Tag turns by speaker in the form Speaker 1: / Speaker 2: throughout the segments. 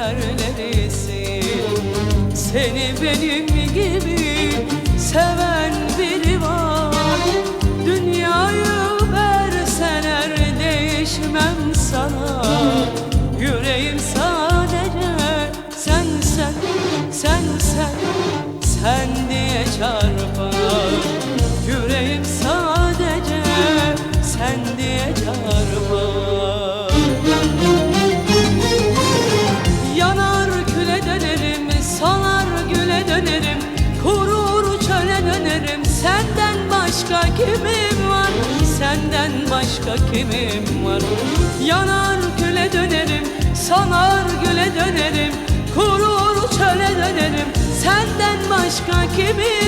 Speaker 1: gider neresi Seni benim gibi seven biri var. Dünyayı versen er değişmem sana. Yüreğim sadece sen sen sen sen sen diye çağır. Dönerim Kurur çöle dönerim, senden başka kimim var? Senden başka kimim var? Yanar küle dönerim, salar güle dönerim. Kurur çöle dönerim, senden başka kimim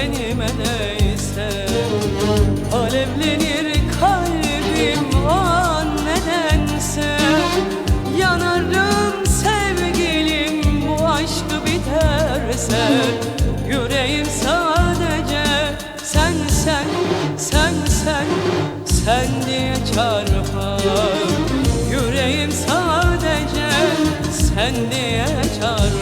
Speaker 1: tenime değse Alevlenir kalbim an nedense. Yanarım sevgilim bu aşk biterse. Yüreğim sadece sen sen sen sen sen diye çarpar. Yüreğim sadece sen diye çarpar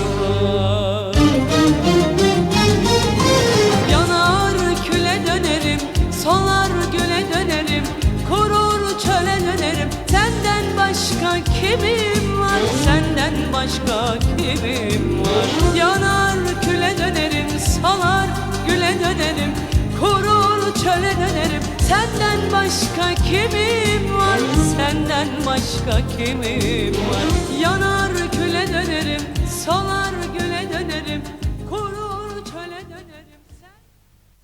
Speaker 1: kimim var? Senden başka kimim var? Yanar küle dönerim, solar güle dönerim. Kurur çöle dönerim, senden başka kimim var? Senden başka kimim var? Yanar küle dönerim, dönerim